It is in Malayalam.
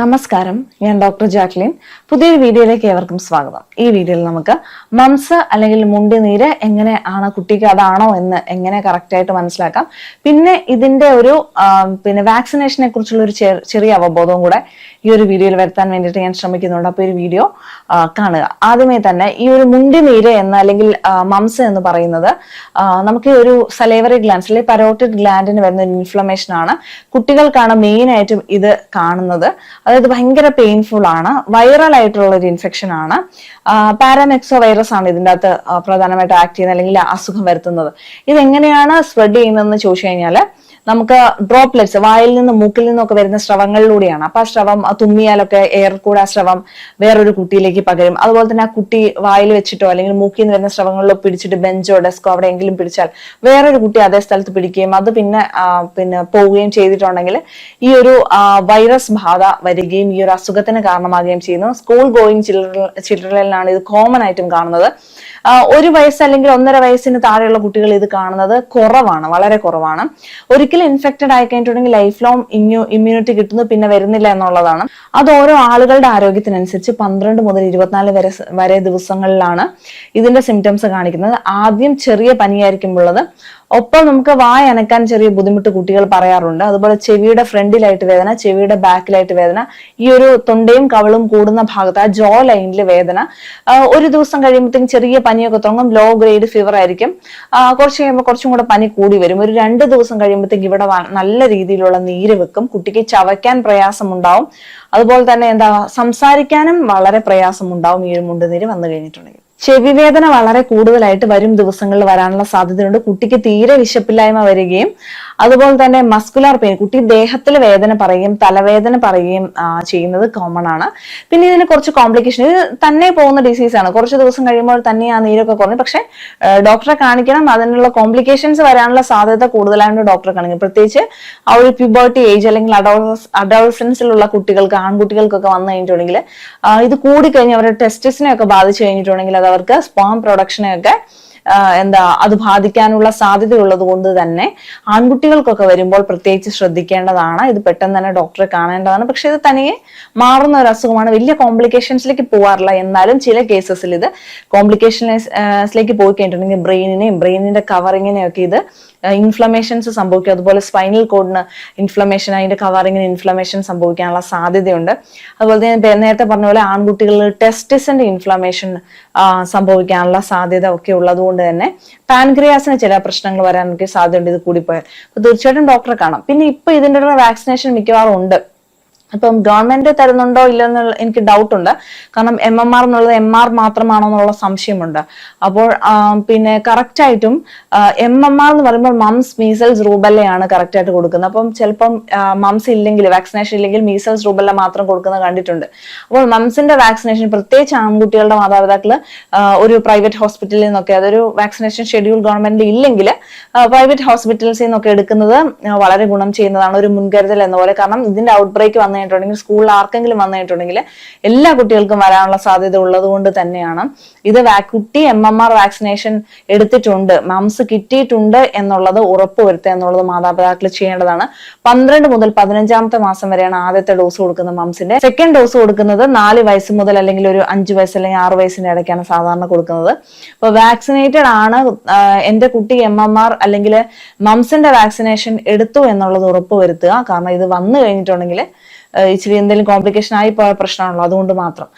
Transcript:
നമസ്കാരം. ഞാൻ ഡോക്ടർ ജാക്ലിൻ. പുതിയൊരു വീഡിയോയിലേക്ക് ഏവർക്കും സ്വാഗതം. ഈ വീഡിയോയിൽ നമുക്ക് മംസ് അല്ലെങ്കിൽ മുണ്ടി നീര് എങ്ങനെ ആണ് കുട്ടിക്ക് അതാണോ എന്ന് എങ്ങനെ കറക്റ്റ് ആയിട്ട് മനസ്സിലാക്കാം. പിന്നെ ഇതിന്റെ ഒരു പിന്നെ വാക്സിനേഷനെ കുറിച്ചുള്ള ഒരു ചെറിയ അവബോധവും കൂടെ ഈ ഒരു വീഡിയോയിൽ വരുത്താൻ വേണ്ടിയിട്ട് ഞാൻ ശ്രമിക്കുന്നുണ്ട്. അപ്പോൾ ഒരു വീഡിയോ കാണുക. ആദ്യമേ തന്നെ ഈ ഒരു മുണ്ടി നീര് എന്ന് അല്ലെങ്കിൽ മംസ് എന്ന് പറയുന്നത് നമുക്ക് ഒരു സലേവറി ഗ്ലാൻസ് അല്ലെങ്കിൽ പരോട്ടിഡ് ഗ്ലാൻഡിന് വരുന്ന ഇൻഫ്ലമേഷൻ ആണ് കുട്ടികൾക്കാണ് മെയിൻ ആയിട്ടും ഇത് കാണുന്നത്. അതായത് ഭയങ്കര പെയിൻഫുൾ ആണ്. വൈറൽ ആയിട്ടുള്ള ഒരു ഇൻഫെക്ഷൻ ആണ്. പാരാമെക്സോ വൈറസ് ആണ് ഇതിന്റെ അകത്ത് പ്രധാനമായിട്ട് ആക്ട് ചെയ്യുന്നത് അല്ലെങ്കിൽ അസുഖം വരുത്തുന്നത്. ഇതെങ്ങനെയാണ് സ്പ്രെഡ് ചെയ്യുന്നതെന്ന് ചോദിച്ചു കഴിഞ്ഞാൽ നമുക്ക് ഡ്രോപ്ലെറ്റ്സ് വായിൽ നിന്ന് മൂക്കിൽ നിന്നൊക്കെ വരുന്ന സ്രവങ്ങളിലൂടെയാണ്. അപ്പൊ ആ സ്രവം തുമ്മിയാലൊക്കെ എയർ കൂടെ ആ സ്രവം വേറൊരു കുട്ടിയിലേക്ക് പകരും. അതുപോലെ തന്നെ ആ കുട്ടി വായിൽ വെച്ചിട്ടോ അല്ലെങ്കിൽ മൂക്കിൽ നിന്ന് വരുന്ന സ്രവങ്ങളിലോ പിടിച്ചിട്ട് ബെഞ്ചോ ഡെസ്കോ എവിടെയെങ്കിലും പിടിച്ചാൽ വേറൊരു കുട്ടി അതേ സ്ഥലത്ത് പിടിക്കുകയും അത് പിന്നെ പിന്നെ പോവുകയും ചെയ്തിട്ടുണ്ടെങ്കിൽ ഈ ഒരു വൈറസ് ബാധ വരികയും ഈ ഒരു അസുഖത്തിന് കാരണമാകുകയും ചെയ്യുന്നു. സ്കൂൾ ഗോയിങ് ചിൽഡ്രൻ ചിൽഡ്രനിലാണ് ഇത് കോമൺ ആയിട്ടും കാണുന്നത്. ഒരു വയസ്സ് അല്ലെങ്കിൽ ഒന്നര വയസ്സിന് താഴെയുള്ള കുട്ടികൾ ഇത് കാണുന്നത് കുറവാണ് വളരെ കുറവാണ്. ഒരിക്കലും ഇൻഫെക്റ്റഡ് ആയി കഴിഞ്ഞിട്ടുണ്ടെങ്കിൽ ലൈഫ് ലോങ് ഇമ്മ്യൂ ഇമ്മ്യൂണിറ്റി കിട്ടുന്നു പിന്നെ വരുന്നില്ല എന്നുള്ളതാണ്. അത് ഓരോ ആളുകളുടെ ആരോഗ്യത്തിനനുസരിച്ച് പന്ത്രണ്ട് മുതൽ ഇരുപത്തിനാല് വരെ വരെ ദിവസങ്ങളിലാണ് ഇതിന്റെ സിംറ്റംസ് കാണിക്കുന്നത്. ആദ്യം ചെറിയ പനിയായിരിക്കുമ്പോഴത് ഒപ്പം നമുക്ക് വായ അനക്കാൻ ചെറിയ ബുദ്ധിമുട്ട് കുട്ടികൾ പറയാറുണ്ട്. അതുപോലെ ചെവിയുടെ ഫ്രണ്ടിലായിട്ട് വേദന ചെവിയുടെ ബാക്കിലായിട്ട് വേദന ഈ ഒരു തൊണ്ടയും കവളും കൂടുന്ന ഭാഗത്ത് ആ ജോ ലൈനിൽ വേദന. ഒരു ദിവസം കഴിയുമ്പോഴത്തേക്കും ചെറിയ പനിയൊക്കെ തുടങ്ങും ലോ ഗ്രേഡ് ഫീവർ ആയിരിക്കും. കുറച്ച് കഴിയുമ്പോൾ കുറച്ചും കൂടെ പനി കൂടി വരും. ഒരു രണ്ട് ദിവസം കഴിയുമ്പോഴത്തേക്ക് ഇവിടെ നല്ല രീതിയിലുള്ള നീര് വെക്കും. കുട്ടിക്ക് ചവയ്ക്കാൻ പ്രയാസമുണ്ടാവും. അതുപോലെ തന്നെ എന്താ സംസാരിക്കാനും വളരെ പ്രയാസമുണ്ടാവും. ഈ ഒരു മുണ്ടുനീര് വന്നു കഴിഞ്ഞിട്ടുണ്ടെങ്കിൽ. ചെവി വേദന വളരെ കൂടുതലായിട്ട് വരും ദിവസങ്ങളിൽ വരാനുള്ള സാധ്യതയുണ്ട്. കുട്ടിക്ക് തീരെ വിശപ്പില്ലായ്മ വരികയും അതുപോലെ തന്നെ മസ്കുലാർ പെയിൻ കുട്ടി ദേഹത്തിൽ വേദന പറയുകയും തലവേദന പറയുകയും ചെയ്യുന്നത് കോമൺ ആണ്. പിന്നെ ഇതിന് കുറച്ച് കോംപ്ലിക്കേഷൻ ഇത് തന്നെ പോകുന്ന ഡിസീസ് ആണ്. കുറച്ച് ദിവസം കഴിയുമ്പോൾ തന്നെ ആ നീരൊക്കെ കുറഞ്ഞു. പക്ഷെ ഡോക്ടറെ കാണിക്കണം അതിനുള്ള കോംപ്ലിക്കേഷൻസ് വരാനുള്ള സാധ്യത കൂടുതലായിട്ട് ഡോക്ടറെ കാണിക്കും. പ്രത്യേകിച്ച് ആ ഒരു പ്യൂബർട്ടി ഏജ് അല്ലെങ്കിൽ അഡോൾസ് അഡോൾസൻസിലുള്ള കുട്ടികൾക്ക് ആൺകുട്ടികൾക്കൊക്കെ വന്നു കഴിഞ്ഞിട്ടുണ്ടെങ്കിൽ ഇത് കൂടിക്കഴിഞ്ഞ് അവരുടെ ടെസ്റ്റിസിനെ ഒക്കെ ബാധിച്ചു കഴിഞ്ഞിട്ടുണ്ടെങ്കിൽ അത് അവർക്ക് സ്പോം പ്രൊഡക്ഷനെയൊക്കെ എന്താ അത് ബാധിക്കാനുള്ള സാധ്യതയുള്ളത് കൊണ്ട് തന്നെ ആൺകുട്ടികൾക്കൊക്കെ വരുമ്പോൾ പ്രത്യേകിച്ച് ശ്രദ്ധിക്കേണ്ടതാണ്. ഇത് പെട്ടെന്ന് തന്നെ ഡോക്ടറെ കാണേണ്ടതാണ്. പക്ഷെ ഇത് തനിയെ മാറുന്ന ഒരു അസുഖമാണ്. വലിയ കോംപ്ലിക്കേഷൻസിലേക്ക് പോകാറില്ല എന്നാലും ചില കേസസിൽ ഇത് കോംപ്ലിക്കേഷൻസിലേക്ക് പോയി കഴിഞ്ഞിട്ടുണ്ടെങ്കിൽ ബ്രെയിനിനെയും ബ്രെയിനിന്റെ കവറിങ്ങിനെയൊക്കെ ഇത് ഇൻഫ്ലമേഷൻസ് സംഭവിക്കും. അതുപോലെ സ്പൈനൽ കോഡിന് ഇൻഫ്ലമേഷൻ അതിന്റെ കവറിങ്ങിന് ഇൻഫ്ലമേഷൻ സംഭവിക്കാനുള്ള സാധ്യതയുണ്ട്. അതുപോലെ തന്നെ നേരത്തെ പറഞ്ഞ പോലെ ആൺകുട്ടികളിൽ ടെസ്റ്റിസിന്റെ ഇൻഫ്ലമേഷൻ സംഭവിക്കാനുള്ള സാധ്യത ഒക്കെ ഉള്ളതുകൊണ്ട് തന്നെ പാൻക്രിയാസിന് ചില പ്രശ്നങ്ങൾ വരാനൊക്കെ സാധ്യതയുണ്ട് ഇത് കൂടിപ്പോയാൽ. അപ്പൊ തീർച്ചയായിട്ടും ഡോക്ടറെ കാണാം. പിന്നെ ഇപ്പൊ ഇതിന്റെ വാക്സിനേഷൻ മിക്കവാറും ഉണ്ട്. ഇപ്പം ഗവൺമെന്റ് തരുന്നുണ്ടോ ഇല്ലെന്നുള്ള എനിക്ക് ഡൗട്ട് ഉണ്ട്. കാരണം എം എം ആർ എന്നുള്ളത് എം ആർ മാത്രമാണോ എന്നുള്ള സംശയമുണ്ട്. അപ്പോൾ പിന്നെ കറക്റ്റ് ആയിട്ടും എം എം ആർ എന്ന് പറയുമ്പോൾ മംസ് മീസൽസ് റൂബല്ലയാണ് കറക്റ്റ് ആയിട്ട് കൊടുക്കുന്നത്. അപ്പം ചിലപ്പം മംസ് ഇല്ലെങ്കിൽ വാക്സിനേഷൻ ഇല്ലെങ്കിൽ മീസൽസ് റൂബല്ല മാത്രം കൊടുക്കുന്നത് കണ്ടിട്ടുണ്ട്. അപ്പോൾ മംസിന്റെ വാക്സിനേഷൻ പ്രത്യേകിച്ച് ആൺകുട്ടികളുടെ മാതാപിതാക്കൾ ഒരു പ്രൈവറ്റ് ഹോസ്പിറ്റലിൽ നിന്നൊക്കെ അതൊരു വാക്സിനേഷൻ ഷെഡ്യൂൾ ഗവൺമെന്റ് ഇല്ലെങ്കിൽ പ്രൈവറ്റ് ഹോസ്പിറ്റൽസിൽ നിന്നൊക്കെ എടുക്കുന്നത് വളരെ ഗുണം ചെയ്യുന്നതാണ് ഒരു മുൻകരുതൽ എന്ന പോലെ. കാരണം ഇതിന്റെ ഔട്ട് ബ്രേക്ക് വന്നു കഴിഞ്ഞിട്ടുണ്ടെങ്കിൽ സ്കൂളിൽ ആർക്കെങ്കിലും വന്നിട്ടുണ്ടെങ്കിൽ എല്ലാ കുട്ടികൾക്കും വരാനുള്ള സാധ്യത ഉള്ളത് കൊണ്ട് തന്നെയാണ്. ഇത് കുട്ടി എം എം ആർ വാക്സിനേഷൻ എടുത്തിട്ടുണ്ട്. മംസ് കിട്ടിയിട്ടുണ്ട് എന്നുള്ളത് ഉറപ്പുവരുത്തുക എന്നുള്ളത് മാതാപിതാക്കൾ ചെയ്യേണ്ടതാണ്. പന്ത്രണ്ട് മുതൽ പതിനഞ്ചാമത്തെ മാസം വരെയാണ് ആദ്യത്തെ ഡോസ് കൊടുക്കുന്നത് മംസിന്റെ സെക്കൻഡ് ഡോസ് കൊടുക്കുന്നത് നാല് വയസ്സ് മുതൽ അല്ലെങ്കിൽ ഒരു അഞ്ച് വയസ്സ് അല്ലെങ്കിൽ ആറ് വയസ്സിന്റെ ഇടയ്ക്കാണ് സാധാരണ കൊടുക്കുന്നത്. അപ്പൊ വാക്സിനേറ്റഡ് ആണ് എന്റെ കുട്ടി എം എം ആർ അല്ലെങ്കിൽ മംസിന്റെ വാക്സിനേഷൻ എടുത്തു എന്നുള്ളത് ഉറപ്പുവരുത്തുക. കാരണം ഇത് വന്നു കഴിഞ്ഞിട്ടുണ്ടെങ്കിൽ ഇച്ചിരി എന്തെങ്കിലും കോംപ്ലിക്കേഷൻ ആയി പോയ പ്രശ്നമാണല്ലോ അതുകൊണ്ട് മാത്രം.